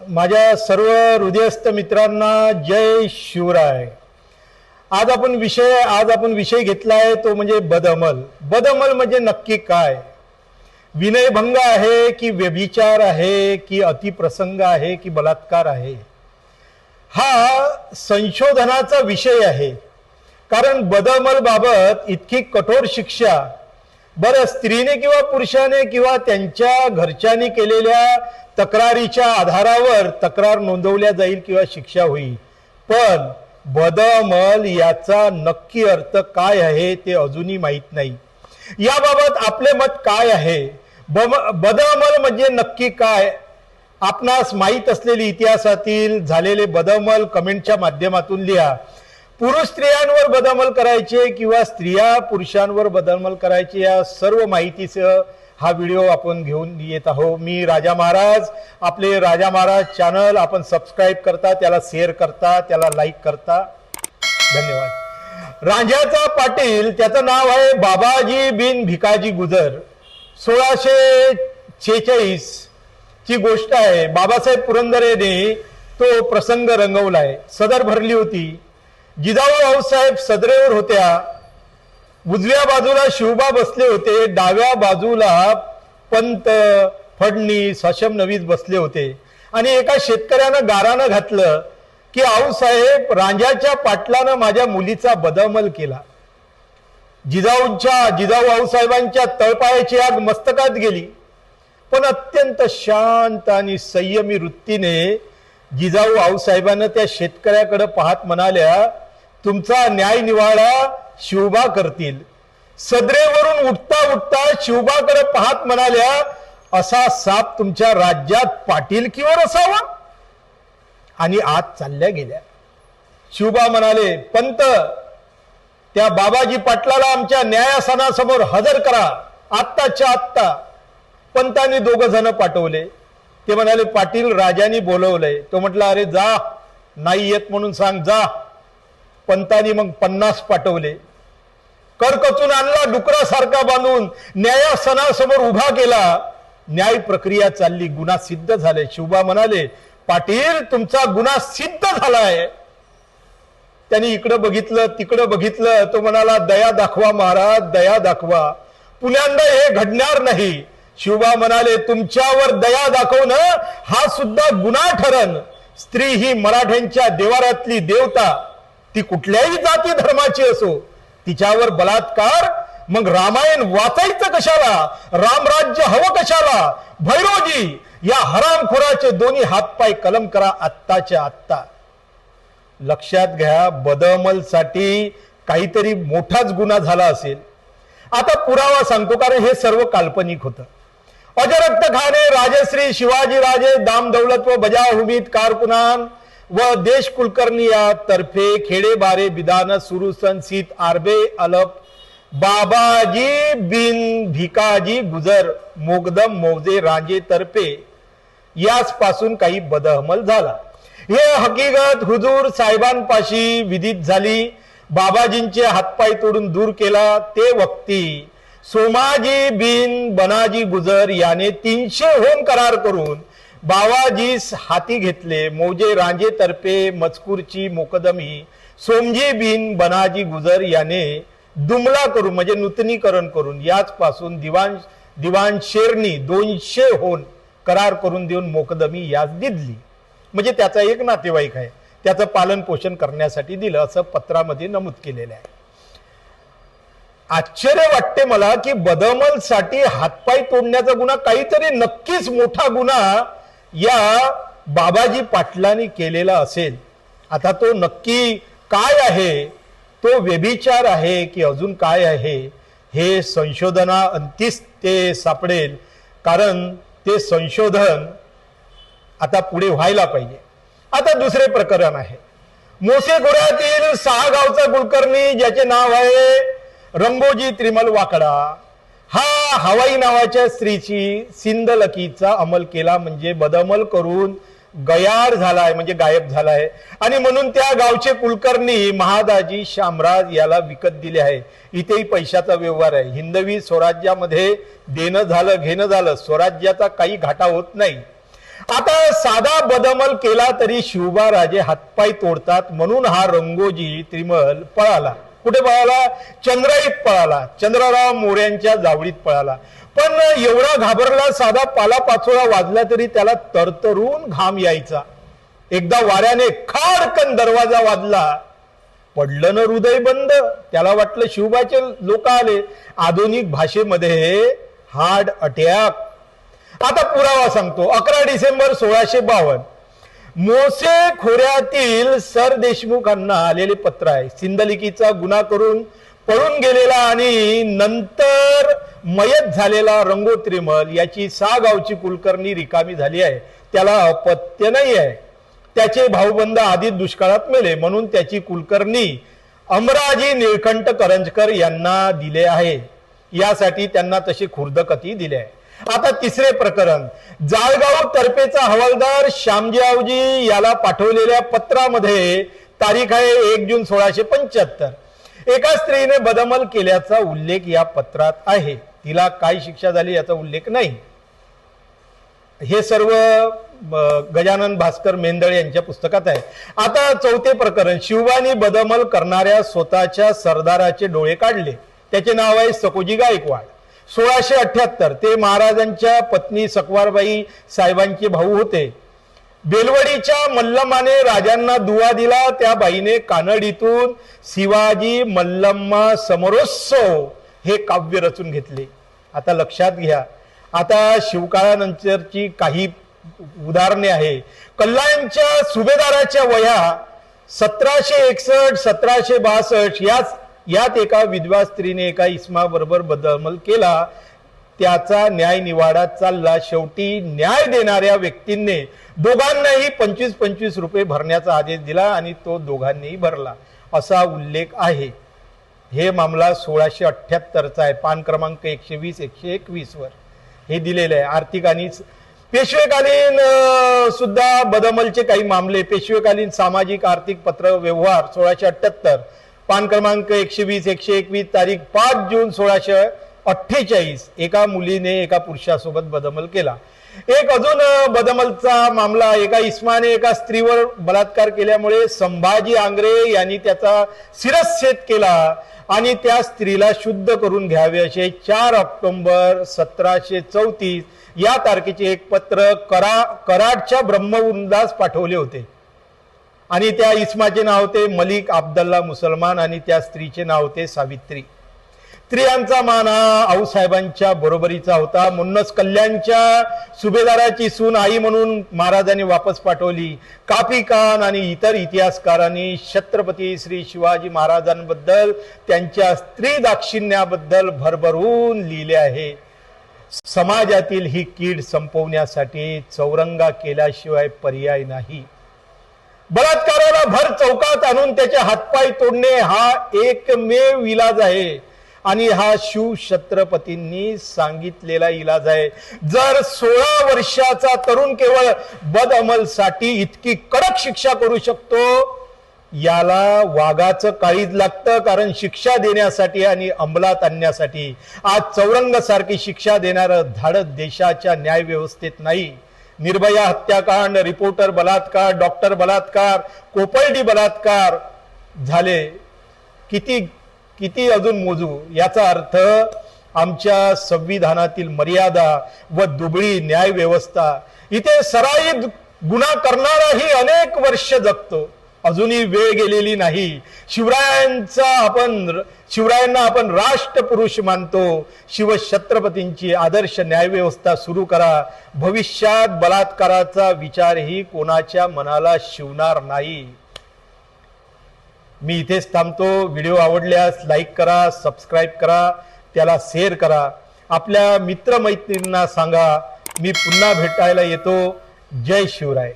माझ्या सर्व हृदयस्थ मित्रांना जय शिवराय. आज आपण विषय आज आपण विषय घेतला आहे तो म्हणजे बदअमल बदअमल म्हणजे नक्की काय? विनयभंग आहे की व्यभिचार आहे की अतिप्रसंग आहे की बलात्कार आहे? हा संशोधनाचा विषय आहे. कारण बदअमल बाबत इतकी कठोर शिक्षा बरं स्त्रीने किंवा पुरुषाने किंवा त्यांच्या घरच्यांनी केलेल्या तक्रारीच्या आधारावर तक्रार नोंदवल्या जाईल किंवा शिक्षा होईल. पण बदमल याचा नक्की अर्थ काय आहे ते अजूनही माहीत नाही. याबाबत आपले मत काय आहे? बम- म्हणजे नक्की काय? आपणास माहीत असलेली इतिहासातील झालेले बदमल कमेंटच्या माध्यमातून लिहा. पुरुष स्त्रियांवर बदामल करायचे किंवा स्त्रिया पुरुषांवर बदामल करायचे या सर्व माहितीसह हा व्हिडिओ आपण घेऊन येत आहो मी राजा महाराज. आपले राजा महाराज चॅनल आपण सबस्क्राईब करता त्याला शेअर करता त्याला लाईक करता. धन्यवाद. रांझ्याचा पाटील त्याचं नाव आहे बाबाजी बिन भिकाजी गुजर. सोळाशे छेचाळीस ची गोष्ट आहे. बाबासाहेब पुरंदरेने तो प्रसंग रंगवलाय. सदर भरली होती. जिजाऊ भाऊसाहेब सदरेवर होत्या. उजव्या बाजूला शिवबा बसले होते डाव्या बाजूला पंत फडणीस हशम नवीज बसले होते. आणि एका शेतकऱ्यानं गारानं घातलं की आऊसाहेब रांजाच्या पाटलानं माझ्या मुलीचा बदमल केला. जिजाऊंच्या जिजाऊ आऊसाहेबांच्या तळपायाची आग मस्तकात गेली. पण अत्यंत शांत आणि संयमी वृत्तीने जिजाऊ आऊसाहेबांना त्या शेतकऱ्याकडे पाहत म्हणाल्या तुमचा न्याय निवाडा शिवबा करतील. सदरेवरून उठता उठता शिवबाकडे पाहत म्हणाल्या असा साप तुमच्या राज्यात पाटीलकीवर असावा आणि आत चालल्या गेल्या. शिवबा म्हणाले पंत त्या बाबाजी पाटलाला आमच्या न्यायासनासमोर हजर करा. आत्ताच्या आत्ता. पंतांनी दोघ जण पाठवले. ते म्हणाले पाटील राजानी बोलवलंय. तो म्हटला अरे जा नाही येत म्हणून सांग जा. पंतांनी मग पन्नास पाठवले. करकचून आणला डुकरासारखा बांधून. न्यायासनासमोर उभा केला. न्याय प्रक्रिया चालली गुन्हा सिद्ध झाले. शिवबा म्हणाले पाटील तुमचा गुन्हा सिद्ध झालाय. त्यांनी इकडं बघितलं तिकडं बघितलं. तो म्हणाला दया दाखवा महाराज दया दाखवा. पुण्यांदा हे घडणार नाही. शिवबा म्हणाले तुमच्यावर दया दाखवणं हा सुद्धा गुन्हा ठरण स्त्री ही मराठ्यांच्या देवारातली देवता. ती कुठल्याही जाती धर्माची असो तिच्यावर बलात्कार मग रामायण वाचायचं कशाला? रामराज्य हवं कशाला? भैरोजी या हरामखोराचे दोन्ही हातपाय कलम करा आत्ताच्या आत्ता. लक्षात घ्या बदमलसाठी काहीतरी मोठाच गुन्हा झाला असेल. आता पुरावा सांगतो कारण हे सर्व काल्पनिक होतं. अजरक्त खाने राजश्री शिवाजी राजे दाम दौलत व बजाहुमीद कारकुनान व देश कुलकर्णी या तर्फे खेडे बारे बिदान सुरुसन सीत आरबे अलप. बाबाजी बिन भिकाजी गुजर मोगदम मौजे राजे तर्फे याच पासून काही बदहमल झाला. हे हकीकत हुजूर साहेबांपाशी विदित झाली. बाबाजींचे हातपाय तोडून दूर केला ते वक्ती. सोमाजी बिन बनाजी गुजर याने तीनशे होम करार करून बावाजीस हाती घेतले मौजे रांजे तर्फे मजकूरची मोकदमी सोमजी बिन बनाजी गुजर याने दुमला करून म्हणजे नूतनीकरण करून याच पासून दिवाण दिवाण शेरनी दोनशे होऊन करार करून देऊन मोकदमी यास दिली. म्हणजे त्याचा एक नातेवाईक आहे. त्याचं पालन पोषण करण्यासाठी दिलं असं पत्रामध्ये नमूद केलेलं आहे. आश्चर्य वाटते मला की बदमलसाठी हातपाय तोडण्याचा गुन्हा काहीतरी नक्कीच मोठा गुन्हा या बाबाजी पाटलांनी केलेला असेल आता तो नक्की काय आहे? तो व्यभिचार आहे की अजून काय आहे? हे संशोधना अंतीस ते सापडेल कारण ते संशोधन आता पुढे व्हायला पाहिजे. आता दुसरे प्रकरण आहे. मोसे सहा गावचा कुलकर्णी ज्याचे नाव आहे रंगोजी त्रिमल वाकडा. हा हवाई नावाच्या स्त्रीची सिंधलकीचा अंमल केला म्हणजे बदमल करून गयार झालाय म्हणजे गायब झालाय. आणि म्हणून त्या गावचे कुलकर्णी महादाजी शामराज याला विकत दिले आहे. इथेही पैशाचा व्यवहार आहे. हिंदवी स्वराज्यामध्ये देणं झालं घेणं झालं. स्वराज्याचा काही घाटा होत नाही. आता साधा बदमल केला तरी शिवबा राजे हातपाय तोडतात म्हणून हा रंगोजी त्रिमल पळाला. कुठे पळाला? चंद्राईत पळाला. चंद्रराव मोऱ्यांच्या जावळीत पळाला. पण एवढा घाबरला साधा पाला पाचोळा वाजला तरी त्याला तरतरून घाम यायचा. एकदा वाऱ्याने खाडकन दरवाजा वाजला. पडलं ना हृदय बंद. त्याला वाटलं शिवबाचे लोक आले. आधुनिक भाषेमध्ये हार्ट अटॅक. आता पुरावा सांगतो. अकरा डिसेंबर सोळाशे बावन्न. मोसे खोऱ्यातील सर देशमुखांना आलेले पत्र आहे. सिंधलिकीचा गुन्हा करून पळून गेलेला आणि नंतर मयत झालेला रंगोत्रिमल याची सा गावची कुलकर्णी रिकामी झाली आहे. त्याला अपत्य नाही आहे. त्याचे भाऊबंद आधी दुष्काळात मेले म्हणून त्याची कुलकर्णी अमराजी निळकंठ करंजकर यांना दिले आहे. यासाठी त्यांना तशी खुर्दकती दिली आहे? आता तिसरे प्रकरण. जाळगाव तर्फेचा हवालदार श्यामजीरावजी याला पाठवलेल्या पत्रामध्ये तारीख आहे एक जून सोळाशे पंच्याहत्तर. एका स्त्रीने बदमल केल्याचा उल्लेख या पत्रात आहे. तिला काय शिक्षा झाली याचा उल्लेख नाही. हे सर्व गजानन भास्कर मेंदळे यांच्या पुस्तकात आहे. आता चौथे प्रकरण. शिवबानी बदमल करणाऱ्या स्वतःच्या सरदाराचे डोळे काढले. त्याचे नाव आहे सकोजी गायकवाड. सोळाशे अठ्याहत्तर ते महाराजांच्या पत्नी सकवारबाई साहेबांचे भाऊ होते. बेलवडीच्या मल्लमाने राजांना दुवा दिला. त्या बाईने कानडीतून शिवाजी मल्लम्मा समरोत्सव हे काव्य रचून घेतले. आता लक्षात घ्या. आता शिवकाळानंतरची काही उदाहरणे आहे. कल्याणच्या सुभेदाराच्या वया सतराशे एकसष्ट सतराशे बासष्ट याच यात एका विधवा स्त्रीने एका इस्माबरोबर बदमल केला. त्याचा न्याय निवाडा चालला. शेवटी न्याय देणाऱ्या व्यक्तींनी दोघांनाही पंचवीस पंचवीस रुपये भरण्याचा आदेश दिला आणि तो दोघांनीही भरला. असा उल्लेख आहे. हे मामला सोळाशे अठ्ठ्याहत्तरचा आहे. पान क्रमांक एकशे वीस एकशे एकवीस वर. हे दिलेलं आहे. आर्थिक आणि पेशवेकालीन सुद्धा बदमलचे काही मामले. पेशवेकालीन सामाजिक आर्थिक पत्र व्यवहार सोळाशे अठ्ठ्याहत्तर. पान क्रमांक एकशे वीस एकशे एकवीस तारीख पाच जून सोळाशे अठ्ठेचाळीस. एका मुलीने एका पुरुषासोबत बदमल केला. एक अजून बदमलचा मामला एका इस्माने एका स्त्रीवर बलात्कार केल्यामुळे संभाजी आंग्रे यांनी त्याचा शिरच्छेद केला आणि त्या स्त्रीला शुद्ध करून घ्यावे असे चार ऑक्टोंबर सतराशे चौतीस या तारखेचे एक पत्र करा कराडच्या ब्रह्मवृंदास पाठवले होते. आणि त्या इस्माचे नाव होते मलिक अब्दल्ला मुसलमान आणि त्या स्त्रीचे नाव होते सावित्री. स्त्रियांचा मान हा आऊसाहेबांच्या बरोबरीचा होता. म्हणूनच कल्याणच्या सुभेदाराची सून आई म्हणून महाराजांनी वापस पाठवली. कापी कान आणि इतर इतिहासकारांनी छत्रपती श्री शिवाजी महाराजांबद्दल त्यांच्या स्त्री दाक्षिण्याबद्दल भरभरून लिहिले आहे. समाजातील ही कीड संपवण्यासाठी चौरंगा केल्याशिवाय पर्याय नाही. बलात्काराला भर चौकात आणून त्याचे हातपाय तोडणे हा एकमेव इलाज आहे. आणि हा शिव छत्रपतींनी सांगितलेला इलाज आहे. जर सोळा वर्षाचा तरुण केवळ बदअमलसाठी इतकी कडक शिक्षा करू शकतो याला वाघाचं काळीज लागतं कारण शिक्षा देण्यासाठी आणि अंमलात आणण्यासाठी. आज चौरंग सारखी शिक्षा देणारं धाडस देशाच्या न्याय व्यवस्थेत नाही. निर्भया हत्याकांड रिपोर्टर बलात्कार डॉक्टर बलात्कार कोपर्डी बलात्कार झाले. किती किती अजून मोजू? याचा अर्थ आमच्या संविधानातील मर्यादा व दुबळी न्यायव्यवस्था. इथे सराईत गुन्हा करणाराही अनेक वर्ष जगतो. अजूनही वेळ गेलेली नाही. शिवरायांचा आपण शिवरायांना आपण राष्ट्रपुरुष मानतो. शिवछत्रपतींची आदर्श न्यायव्यवस्था सुरू करा. भविष्यात बलात्काराचा विचारही कोणाच्या मनाला शिवणार नाही. मी इथेच थांबतो. व्हिडिओ आवडल्यास लाईक करा सबस्क्राईब करा त्याला शेअर करा. आपल्या मित्रमैत्रिणींना सांगा मी पुन्हा भेटायला येतो. जय शिवराय.